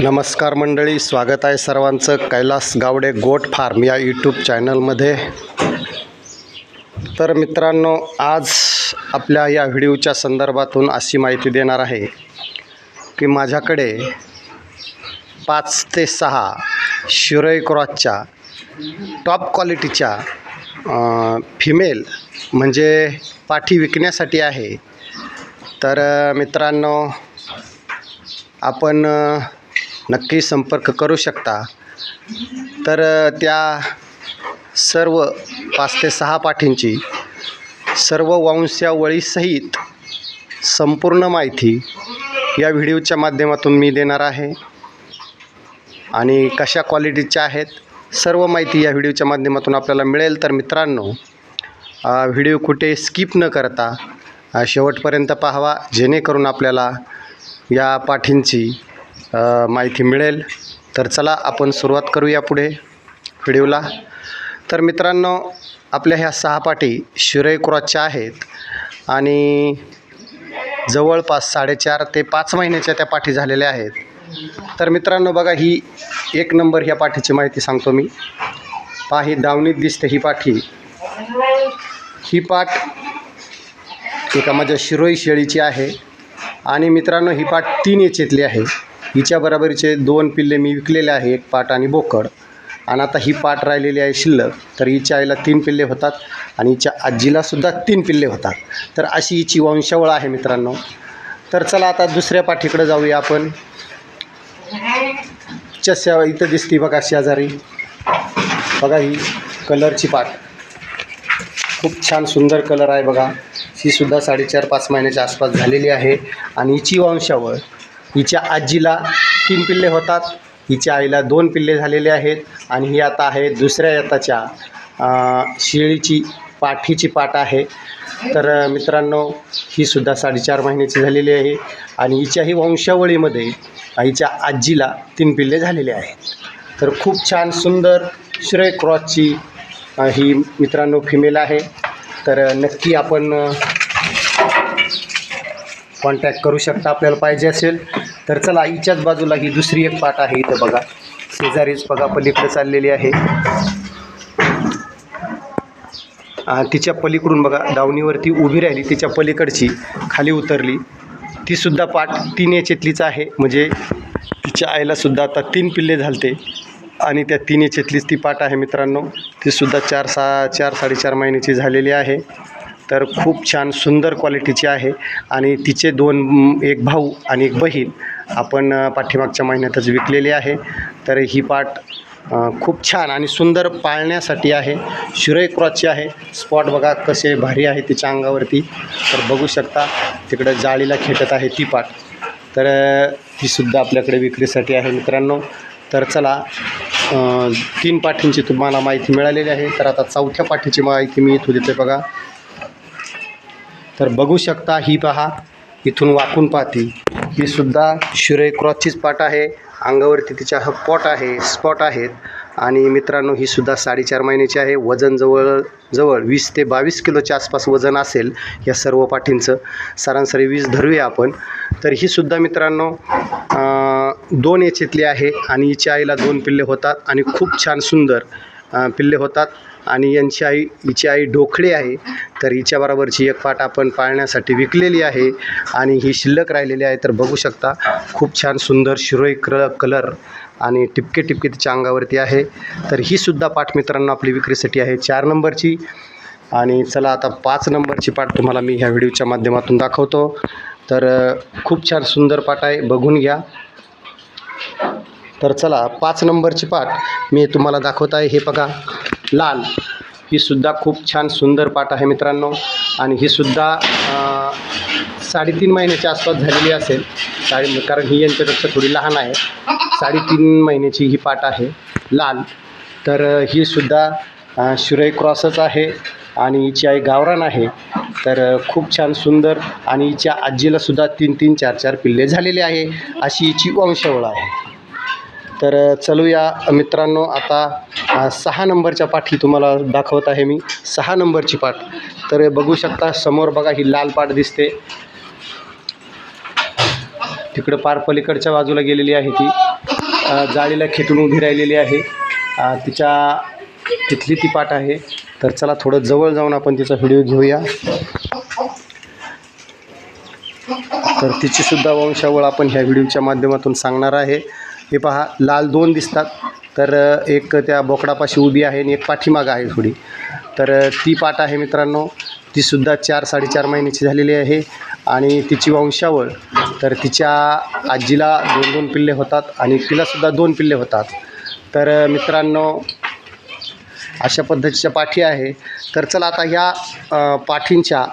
नमस्कार मंडळी स्वागत आहे सर्वांचं. कैलास गावडे गोट फार्म या यूट्यूब चॅनलमध्ये. तर मित्रांनो आज आपल्या या व्हिडिओच्या संदर्भातून अशी माहिती देणार आहे की माझ्याकडे पाच ते सहा शिरोई क्रॉसच्या टॉप क्वालिटीच्या फिमेल म्हणजे पाठी विकण्यासाठी आहे. तर मित्रांनो आपण नक्की संपर्क करू शकता. तर त्या सर्व पाच ते सहा पाठींची सर्व वंशावळीसहित संपूर्ण माहिती या व्हिडिओच्या माध्यमातून मी देणार आहे. आणि कशा क्वालिटीच्या आहेत सर्व माहिती या व्हिडिओच्या माध्यमातून आपल्याला मिळेल. तर मित्रांनो व्हिडिओ कुठे स्किप न करता शेवटपर्यंत पाहावा जेणेकरून आपल्याला या पाठींची माहिती मिळेल. तर चला आपण सुरुवात करूया पुढे व्हिडिओला. तर मित्रांनो आपल्या ह्या सहा पाठी शिरई क्रॉसच्या आहेत. आणि जवळपास साडेचार ते पाच महिन्याच्या त्या पाठी झालेल्या आहेत. तर मित्रांनो बघा ही एक नंबर ह्या पाठीची माहिती सांगतो मी. पहा ही दावणीत दिसते ही पाठी. ही पाठ एका माझ्या शिरोई शेळीची आहे. आणि मित्रांनो ही पाट तीन याच्यातली आहे. हिच्या बराबरीचे दोन पिल्ले मी विकलेले आहे एक पाट आणि बोकड. आणि आता ही पाट राहिलेली आहे शिल्लक. तर हिच्या आईला तीन पिल्ले होतात आणि हिच्या आजीलासुद्धा तीन पिल्ले होतात. तर अशी हिची वंशावळ आहे मित्रांनो. तर चला आता दुसऱ्या पाठीकडे जाऊया आपण. चस्या इथं दिसती बघा शेजारी. बघा ही कलरची पाट. खूप छान सुंदर कलर आहे बघा. ही सुद्धा साडेचार पाच महिन्याच्या आसपास झालेली आहे. आणि हिची वंशावळ. हिच्या आजीला तीन पिल्ले होतात. हिच्या आईला दोन पिल्ले झालेले आहेत आणि ही आता आहे दुसऱ्या यताच्या शिळीची शेळीची पाठीची पाट आहे. तर मित्रांनो ही सुद्धा साडेचार महिन्याची झालेली आहे आणि हिच्याही वंशावळीमध्ये हिच्या आजीला तीन पिल्ले झालेले आहेत. तर खूप छान सुंदर श्रेय क्रॉसची ही मित्रांनो फिमेल आहे. तर नक्की आपण कॉन्टॅक्ट करू शकता आपल्याला पाहिजे असेल. तर चला आईच्याच बाजूला ही दुसरी एक पाट आहे इथं बघा. शेजारीच बघा पलीकडे चाललेली आहे. तिच्या पलीकडून बघा दावणीवरती उभी राहिली तिच्या पलीकडची खाली उतरली. तीसुद्धा पाट तीन याच्यातलीच आहे. म्हणजे तिच्या आईलासुद्धा आता तीन पिल्ले झालते. आणि त्या तीन याच्यातलीच ती पाट आहे मित्रांनो. तीसुद्धा चार सा चार साडेचार महिन्याची झालेली आहे. तर खूप छान सुंदर क्वालिटीची आहे. आणि तिचे दोन एक भाऊ आणि एक बहीण. आपण पाठीमागच्या महिन्यातच विकलेली आहे. तर ही पाट खूप छान आणि सुंदर पाळण्यासाठी आहे. शिरोई क्रॉसची आहे. स्पॉट बघा कसे भारी आहे तिच्या अंगावरती. तर बघू शकता तिकडं जाळीला खेटत आहे ती पाट. तर तीसुद्धा आपल्याकडे विक्रीसाठी आहे मित्रांनो. तर चला तीन पाठींची तुम्हाला माहिती मिळालेली आहे. तर आता चौथ्या पाठीची माहिती मी इथून देते बघा. तर बघू शकता ही पहा इथून वाकून पाहते. ही सुद्धा शिरोई क्रॉसचीच पाट आहे. अंगावरती तिच्या ह पॉट आहे स्पॉट आहेत. आणि मित्रांनो ही सुद्धा साडेचार महिन्याची आहे. वजन जवळ जवळ वीस ते बावीस किलोच्या आसपास वजन असेल या सर्व पाठींचं. सरासरी वीस धरूया आपण. तर ही सुद्धा मित्रांनो दोन याच्यातली आहे. आणि हिच्या आईला दोन पिल्ले होतात. आणि खूप छान सुंदर पिल्ले होतात. आणि यांची आई हिची आई ढोकळे आहे तर हिच्याबरोबरची एक पाट आपण पाळण्यासाठी विकलेली आहे आणि ही शिल्लक राहिलेली आहे तर बघू शकता. खूप छान सुंदर शिरोई क्र कलर आणि टिपके टिपके तिच्या अंगावरती आहे. तर ही सुद्धा पाठ मित्रांनो आपली विक्रीसाठी आहे चार नंबरची. आणि चला आता पाच नंबरची पाठ तुम्हाला मी ह्या व्हिडिओच्या माध्यमातून दाखवतो. तर खूप छान सुंदर पाठ आहे बघून घ्या. तर चला पाच नंबरची पाठ मी तुम्हाला दाखवत आहे हे बघा. लाल. ही सुद्धा खूप छान सुंदर पाठ आहे मित्रांनो. आणि ही सुद्धा साडेतीन महिन्याच्या आसपास झालेली असेल. साडे कारण ही यांच्यापेक्षा थोडी लहान आहे. साडेतीन महिन्याची ही पाट आहे लाल. तर ही सुद्धा अं, शिरोई क्रॉसच आहे आणि हिची आई गावरान आहे. तर खूप छान सुंदर आणि हिच्या आजीलासुद्धा तीन तीन चार चार पिल्ले झालेले आहे. अशी हिची वंशावळ आहे. तर चलूया. मित्रांनो आता सहा नंबरच्या पाठी तुम्हाला दाखवत आहे मी. सहा नंबरची पाठ. तर बघू शकता समोर बघा ही लाल पाठ दिसते. तिकडं पार पलीकडच्या बाजूला गेलेली आहे ती. जाळीला खेटून उभी राहिलेली आहे. तिच्या तिथली ती पाठ आहे. तर चला थोडं जवळ जाऊन आपण तिचा व्हिडिओ घेऊया. तर तिचीसुद्धा वंशावळ आपण ह्या व्हिडिओच्या माध्यमातून सांगणार आहे. हे पहा लाल दोन दिसतात. तर एक त्या बोकडापाशी उभी आहे आणि एक पाठीमागं आहे थोडी. तर ती पाट आहे मित्रांनो तीसुद्धा चार साडेचार महिन्याची झालेली आहे आणि तिची वंशावळ. तर तिच्या आजीला दोन दोन पिल्ले होतात आणि तिलासुद्धा दोन पिल्ले होतात. तर मित्रांनो अशा पद्धतीच्या पाठी आहे. तर चला आता ह्या पाठींच्या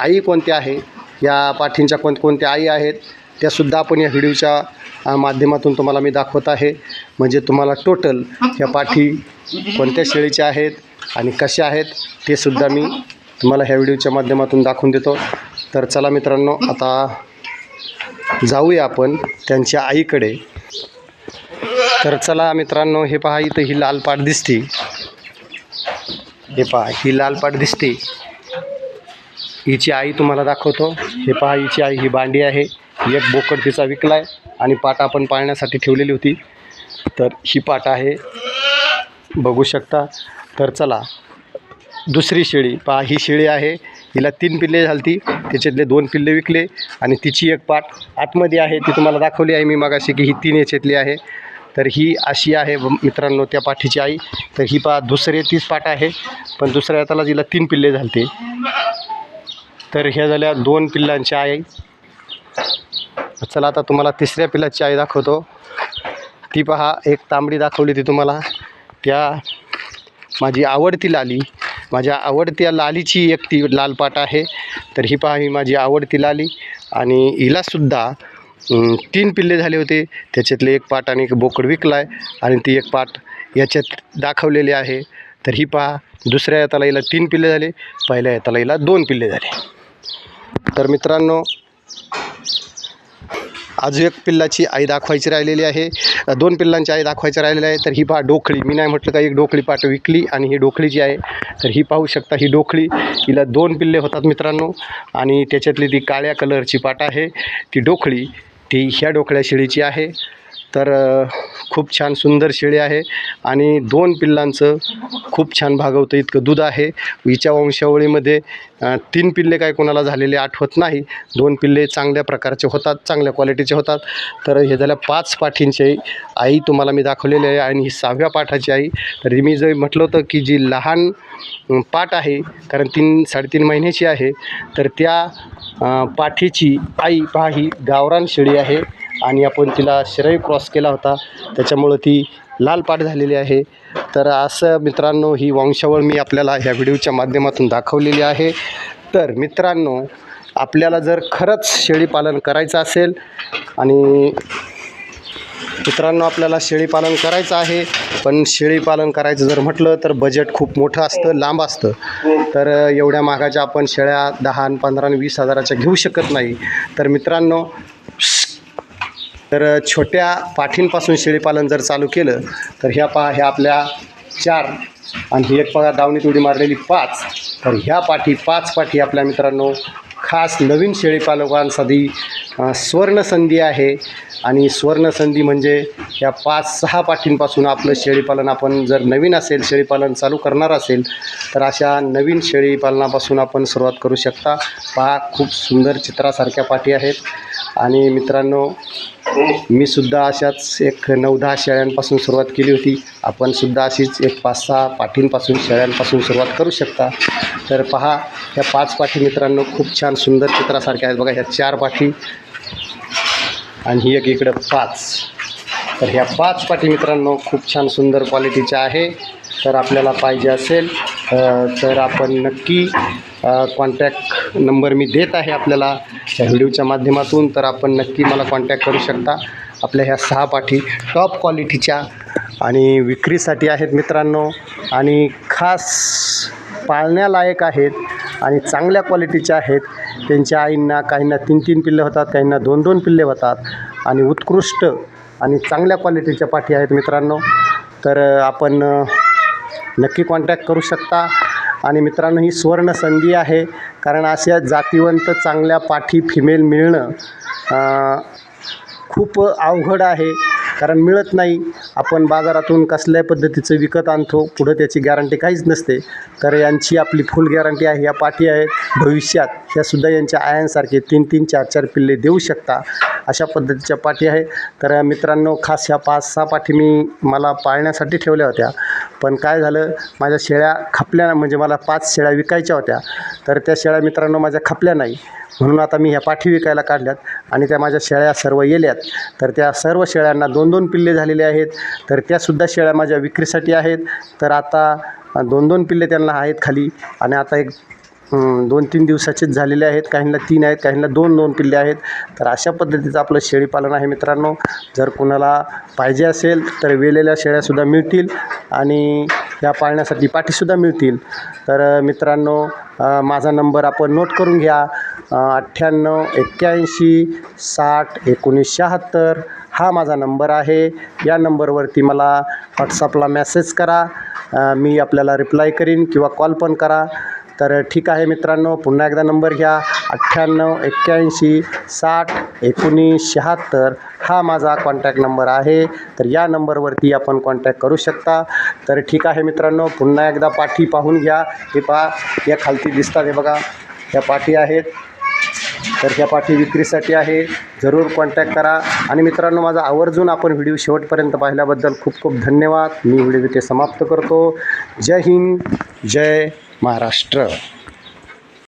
आई कोणत्या आहे? या पाठींच्या कोणकोणत्या आई आहेत? त्यासुद्धा आपण या व्हिडिओच्या माध्यमातून तुम्हाला मी दाखवत आहे. म्हणजे तुम्हाला टोटल ह्या पाठी कोणत्या शेळीच्या आहेत आणि कशा आहेत ते सुद्धा मी तुम्हाला ह्या व्हिडिओच्या माध्यमातून दाखवून देतो. तर चला मित्रांनो आता जाऊया आपण त्यांच्या आईकडे. तर चला मित्रांनो हे पहा इथं ही लाल पाट दिसते. हे पहा ही लाल पाठ दिसते. हिची आई तुम्हाला दाखवतो. हे पहा हिची आई ही बांडी आहे. एक बोकड तिचा विकला आहे आणि पाट आपण पाळण्यासाठी ठेवलेली होती. तर ही पाट आहे. बघू शकता. तर चला दुसरी शेळी. पहा ही शेळी आहे. हिला तीन पिल्ले झालती. त्याच्यातले दोन पिल्ले विकले आणि तिची एक पाट आतमध्ये आहे. ती तुम्हाला दाखवली आहे मी मागाशी की ही तीन याच्यातली आहे. तर ही अशी आहे मित्रांनो त्या पाठीची आई. तर ही पा दुसरे तीच पाट आहे. पण दुसऱ्या हाताला तिला तीन पिल्ले झालते. तर ह्या झाल्या दोन पिल्लांच्या आई. चला आता तुम्हाला तिसऱ्या पिलाची आई दाखवतो. ती पहा एक तांबडी दाखवली ती तुम्हाला. त्या माझी आवडती लाली. माझ्या आवडत्या लालीची एक ती लाल पाट आहे. तर ही पहा ही माझी आवडती लाली. आणि हिलासुद्धा तीन पिल्ले झाले होते. त्याच्यातले एक पाट आणि एक बोकड विकला आहे आणि ती एक पाट याच्यात दाखवलेली आहे. तर ही पहा दुसऱ्या येताला हिला तीन पिल्ले झाले. पहिल्या येताला हिला दोन पिल्ले झाले. तर मित्रांनो अजून एक पिल्लाची आई दाखवायची राहिलेली आहे. दोन पिल्लांची आई दाखवायची राहिलेली आहे. तर ही पहा डोकळी. मी नाही म्हटलं का एक डोकळी पाट विकली आणि ही डोकळी जी आहे तर ही पाहू शकता ही डोकळी. हिला दोन पिल्ले होतात मित्रांनो आणि त्याच्यातली ती काळ्या कलरची पाट आहे. ती डोकळी ती ह्या डोकळ्या शेळीची आहे. तर खूप छान सुंदर शेळी आहे आणि दोन पिल्लांचं खूप छान भागवतं इतकं दूध आहे. हिच्या वंशावळीमध्ये तीन पिल्ले काय कोणाला झालेले आठवत नाही. दोन पिल्ले चांगल्या प्रकारचे होतात चांगल्या क्वालिटीचे होतात. तर हे झाल्या पाच पाठींची आई तुम्हाला मी दाखवलेली आहे आणि ही सहाव्या पाठाची आई. तर मी जे म्हटलं होतं की जी लहान पाठ आहे कारण तीन साडेतीन महिन्याची आहे तर त्या पाठीची आई पहा ही गावरान शेळी आहे. आणि आपण तिला शिराई क्रॉस केला होता. त्याच्यामुळं ती लाल पाट झालेली आहे. तर असं मित्रांनो ही वंशावळ मी आपल्याला ह्या व्हिडिओच्या माध्यमातून दाखवलेली आहे. तर मित्रांनो आपल्याला जर खरंच शेळीपालन करायचं असेल आणि मित्रांनो आपल्याला शेळीपालन करायचं आहे पण शेळीपालन करायचं जर म्हटलं तर बजेट खूप मोठं असतं लांब असतं. तर एवढ्या महागाच्या आपण शेळ्या दहा आणि पंधरा आणि वीस हजाराच्या घेऊ शकत नाही. तर मित्रांनो तर छोट्या पाठींपासून शेळीपालन जर चालू केलं तर ह्या पहा ह्या आपल्या चार आणि ही एक पहा दावणीत उडी मारलेली पाच. तर ह्या पाठी पाच पाठी आपल्या मित्रांनो खास नवीन शेळीपालकांसाठी स्वर्णसंधी आहे. आणि स्वर्णसंधी म्हणजे या पाच सहा पाठींपासून आपलं शेळीपालन आपण जर नवीन असेल शेळीपालन चालू करणार असेल तर अशा नवीन शेळीपालनापासून आपण सुरुवात करू शकता. पहा खूप सुंदर चित्रासारख्या पाठी आहेत. आणि मित्रांनो मी सुद्धा अशाच एक नऊ दहा शेळ्यांपासून सुरुवात केली होती. आपण सुद्धा अशीच एक पाच सहा पाठींपासून शेळ्यांपासून सुरुवात करू शकता. तर पहा ह्या पाच पाठी मित्रांनो खूप छान सुंदर चित्रासारख्या आहेत. बघा ह्या चार पाठी आणि ही एक इकडं पाच. तर ह्या पाच पाठी मित्रांनो खूप छान सुंदर क्वालिटीच्या आहे. तर आपल्याला पाहिजे असेल तर आपण नक्की कॉन्टॅक्ट नंबर मी देत आहे आपल्याला या व्हिडिओच्या माध्यमातून. तर आपण नक्की मला कॉन्टॅक्ट करू शकता. आपल्या ह्या सहा पाठी टॉप क्वालिटीच्या आणि विक्रीसाठी आहेत मित्रांनो. आणि खास पाळण्यालायक आहेत आणि चांगल्या क्वालिटीच्या आहेत. त्यांच्या आईंना काहींना तीन तीन पिल्ले होतात काहींना दोन दोन पिल्ले होतात. आणि उत्कृष्ट आणि चांगल्या क्वालिटीच्या पाठी आहेत मित्रांनो. तर आपण नक्की कॉन्टॅक्ट करू शकता. आणि मित्रांनो ही सुवर्ण संधी आहे. कारण अशा जातीवंत चांगल्या पाठी फिमेल मिळणं खूप अवघड आहे. कारण मिळत नाही. आपण बाजारातून कसल्याही पद्धतीचं विकत आणतो. पुढं त्याची गॅरंटी काहीच नसते. तर यांची आपली फुल गॅरंटी आहे. या पाठी आहेत भविष्यात ह्यासुद्धा यांच्या आयांसारखे तीन तीन चार चार पिल्ले देऊ शकता. अशा पद्धतीच्या पाठी आहे. तर मित्रांनो खास ह्या पाच सहा पाठी मी मला पाळण्यासाठी ठेवल्या होत्या. पण काय झालं माझ्या शेळ्या खपल्या म्हणजे मला पाच शेळ्या विकायच्या होत्या. तर त्या शेळ्या मित्रांनो माझ्या खपल्या नाही. म्हणून आता मी ह्या पाठी विकायला काढल्यात आणि त्या माझ्या शेळ्या सर्व येल्यात. तर त्या सर्व शेळ्यांना दोन दोन पिल्ले झालेले आहेत. तर त्यासुद्धा शेळ्या माझ्या विक्रीसाठी आहेत. तर आता दोन दोन पिल्ले त्यांना आहेत खाली. आणि आता एक दोन तीन दिवसाचेच झालेले आहेत. काहींना तीन आहेत काहींना दोन दोन पिल्ले आहेत. तर अशा पद्धतीचं आपलं शेळीपालन आहे मित्रांनो. जर कोणाला पाहिजे असेल तर वेलेल्या शेळ्यासुद्धा मिळतील आणि या पाळण्यासाठी पाठीसुद्धा मिळतील. तर मित्रांनो माझा नंबर आपण नोट करून घ्या. अठ्ठ्याण्णव एक्क्याऐंशी साठ एकोणीस शहात्तर हा माझा नंबर आहे. या नंबरवरती मला व्हॉट्सअपला मेसेज करा. मी आपल्याला रिप्लाय करीन किंवा कॉल पण करा. तर ठीक आहे मित्रांनो पुन्हा एकदा नंबर घ्या. अठ्ठ्याण्णव एक्क्याऐंशी साठ एकोणीस शहात्तर हा माझा कॉन्टॅक्ट नंबर आहे. तर या नंबरवरती आपण कॉन्टॅक्ट करू शकता. तर ठीक आहे मित्रांनो पुन्हा एकदा पाठी पाहून घ्या. हे पहा या खालती दिसतात हे बघा. या पाठी आहेत. तर ह्या पाठी विक्रीसाठी आहे. जरूर कॉन्टॅक्ट करा. आणि मित्रांनो माझा आवर्जून आपण व्हिडिओ शेवटपर्यंत पाहिल्याबद्दल खूप खूप धन्यवाद. मी व्हिडिओ इथे समाप्त करतो. जय हिंद जय महाराष्ट्र.